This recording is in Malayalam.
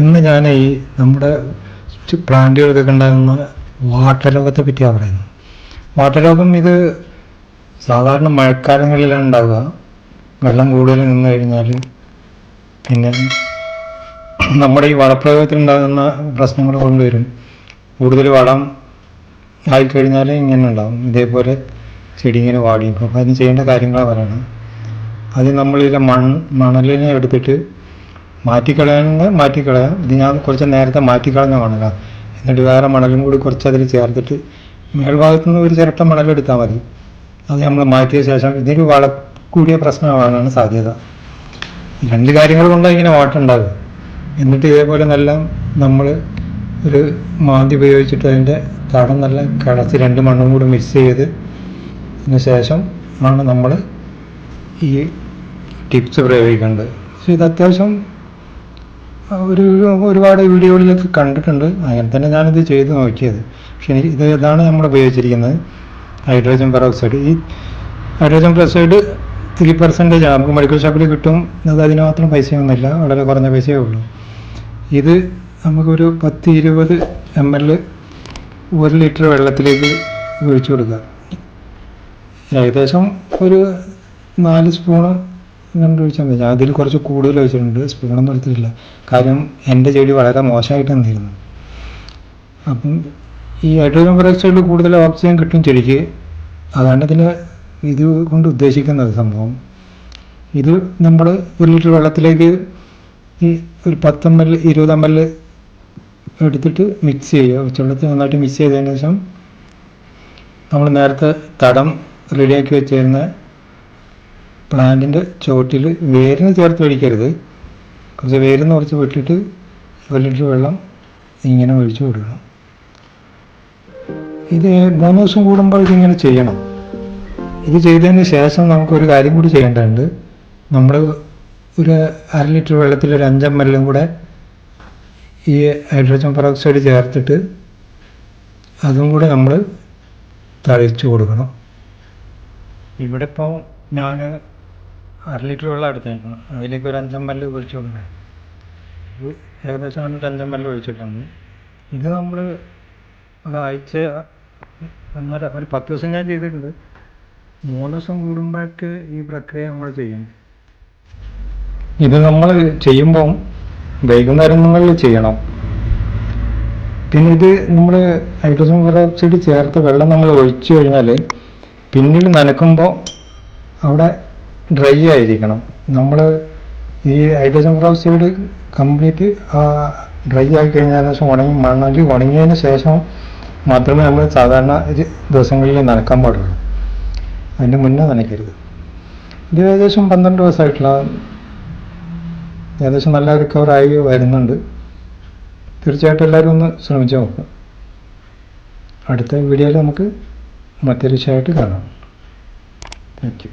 ഇന്ന് ഞാൻ ഈ നമ്മുടെ പ്ലാന്റുകൾക്കൊക്കെ ഉണ്ടാകുന്ന വാട്ടരോഗത്തെ പറ്റിയാണ് പറയുന്നത്. വാട്ടരോഗം ഇത് സാധാരണ മഴക്കാലങ്ങളിലാണ് ഉണ്ടാവുക. വെള്ളം കൂടുതൽ നിന്ന് കഴിഞ്ഞാൽ പിന്നെ നമ്മുടെ ഈ വളപ്രയോഗത്തിൽ ഉണ്ടാകുന്ന പ്രശ്നങ്ങൾ കൊണ്ടുവരും. കൂടുതൽ വളം ആയിക്കഴിഞ്ഞാൽ ഇങ്ങനെ ഉണ്ടാവും. ഇതേപോലെ ചെടി ഇങ്ങനെ വാടിയും അപ്പോൾ അതിന് ചെയ്യേണ്ട കാര്യങ്ങളാണ് പറയുന്നത്. അത് നമ്മളിതിലെ മൺ മണലിനെ എടുത്തിട്ട് മാറ്റിക്കളയാണെങ്കിൽ മാറ്റിക്കളയാം ഇത് ഞാൻ കുറച്ച് നേരത്തെ മാറ്റിക്കളഞ്ഞ മണല. എന്നിട്ട് വേറെ മണലും കൂടി കുറച്ച് അതിൽ ചേർത്തിട്ട് മേൽഭാഗത്തു നിന്ന് ഒരു ചിരട്ട മണലെടുത്താൽ മതി. അത് നമ്മൾ മാറ്റിയ ശേഷം ഇതിന് വള കൂടിയ പ്രശ്നമാകാനാണ് സാധ്യത. രണ്ട് കാര്യങ്ങൾ കൊണ്ടാണ് ഇങ്ങനെ വാട്ടുണ്ടാകുക എന്നിട്ട് ഇതേപോലെ നല്ല നമ്മൾ ഒരു മാന്തി ഉപയോഗിച്ചിട്ട് അതിന്റെ തടം നല്ല കിളച്ച് രണ്ട് മണ്ണും കൂടി മിക്സ് ചെയ്ത് അതിന് ശേഷം ആണ് നമ്മൾ ഈ ടിപ്സ് പ്രയോഗിക്കേണ്ടത് പക്ഷേ ഇത് അത്യാവശ്യം ഒരു ഒരുപാട് വീഡിയോകളിലൊക്കെ കണ്ടിട്ടുണ്ട്. അങ്ങനെ തന്നെ ഞാനിത് ചെയ്ത് നോക്കിയത്. പക്ഷേ ഇത് ഇതാണ് നമ്മൾ ഉപയോഗിച്ചിരിക്കുന്നത്. Hydrogen peroxide. ഈ ഹൈഡ്രോജൻ പെറോക്സൈഡ് ത്രീ പെർസെന്റേജ് നമുക്ക് മെഡിക്കൽ ഷോപ്പിൽ കിട്ടും. അത് അതിന് മാത്രം പൈസയൊന്നുമില്ല. വളരെ കുറഞ്ഞ പൈസയേ ഉള്ളൂ. ഇത് നമുക്കൊരു പത്ത് ഇരുപത് എം എൽ ഒരു ലിറ്റർ വെള്ളത്തിലേക്ക് ഒഴിച്ചു കൊടുക്കുക. ഏകദേശം ഒരു നാല് സ്പൂണ് കണ്ട് ചോദിച്ചാൽ മതി. അതിൽ കുറച്ച് കൂടുതൽ ചോദിച്ചിട്ടുണ്ട്. സ്പീഡൊന്നും എടുത്തിട്ടില്ല. കാര്യം എന്റെ ചെടി വളരെ മോശമായിട്ട് നിന്നിരുന്നു അപ്പം ഈ ഹൈഡ്രോജൻ പെറോക്സൈഡിൽ കൂടുതൽ ഓക്സിജൻ കിട്ടും ചെടിക്ക്. അതാണ് ഇതിന് ഇത് കൊണ്ട് ഉദ്ദേശിക്കുന്നത് സംഭവം. ഇത് നമ്മൾ ഒരു ലിറ്റർ വെള്ളത്തിലേക്ക് ഈ ഒരു പത്തമ്മൽ എം എൽ ഇരുപത് എം എടുത്തിട്ട് മിക്സ് ചെയ്യുക. വെള്ളത്തിൽ നന്നായിട്ട് മിക്സ് ചെയ്തതിന് ശേഷം നമ്മൾ നേരത്തെ തടം റെഡിയാക്കി വെച്ചിരുന്ന പ്ലാന്റിന്റെ ചുവട്ടിൽ വേരിന് ചേർത്ത് ഒഴിക്കരുത്. കുറച്ച് വേരിന്ന് കുറച്ച് വിട്ടിട്ട് ഒരു ലിറ്റർ വെള്ളം ഇങ്ങനെ ഒഴിച്ചു കൊടുക്കണം. ഇത് മൂന്ന് ദിവസം കൂടുമ്പോൾ ഇതിങ്ങനെ ചെയ്യണം. ഇത് ചെയ്തതിന് ശേഷം നമുക്കൊരു കാര്യം കൂടി ചെയ്യേണ്ടതുണ്ട്. നമ്മൾ ഒരു അര ലിറ്റർ വെള്ളത്തിൽ ഒരു അഞ്ചം മല്ലും കൂടെ ഈ ഹൈഡ്രോജൻ പെറോക്സൈഡ് ചേർത്തിട്ട് അതും കൂടെ നമ്മൾ തളിച്ചു കൊടുക്കണം. ഇവിടെ ഇപ്പോൾ ഞാൻ അര ലിറ്റർ വെള്ളം എടുത്തേക്കണം. അതിലേക്ക് ഒരു അഞ്ചം മല്ല് ഒഴിച്ചു കൊടുക്കണം. ഇത് ഏകദേശം ഒരു അഞ്ചം മല്ല് ഒഴിച്ചിട്ടുണ്ട്. ഇത് നമ്മൾ ഒരാഴ്ച ഒന്നര ഒരു പത്ത് ദിവസം ഞാൻ ചെയ്തിട്ടുണ്ട്. മൂന്ന് ദിവസം കൂടുമ്പോഴേക്ക് ഈ പ്രക്രിയ നമ്മൾ ചെയ്യും. ഇത് നമ്മൾ ചെയ്യുമ്പം വൈകുന്നേരങ്ങളിൽ ചെയ്യണം. പിന്നെ ഇത് നമ്മൾ ഹൈഡ്രോജൻ പെറോക്സൈഡ് ചേർത്ത് വെള്ളം നമ്മൾ ഒഴിച്ചു കഴിഞ്ഞാൽ പിന്നീട് നനക്കുമ്പോൾ അവിടെ ഡ്രൈ ആയിരിക്കണം. നമ്മൾ ഈ ഹൈഡ്രോജൻ പെറോക്സൈഡ് കംപ്ലീറ്റ് ഡ്രൈ ആയി കഴിഞ്ഞതിന് ശേഷം ഉണങ്ങി മണ്ണാൽ ഉണങ്ങിയതിന് ശേഷം മാത്രമേ നമ്മൾ സാധാരണ ദിവസങ്ങളിൽ നനക്കാൻ പാടുള്ളൂ. അതിന് മുന്നേ നനയ്ക്കരുത്. ഇത് ഏകദേശം പന്ത്രണ്ട് ദിവസമായിട്ടുള്ള ഏകദേശം നല്ല റിക്കവറായി വരുന്നുണ്ട്. തീർച്ചയായിട്ടും എല്ലാവരും ഒന്ന് ശ്രമിച്ചു നോക്കുക അടുത്ത വീഡിയോയിൽ നമുക്ക് മറ്റൊരു വിഷയമായിട്ട് കാണാം. Thank you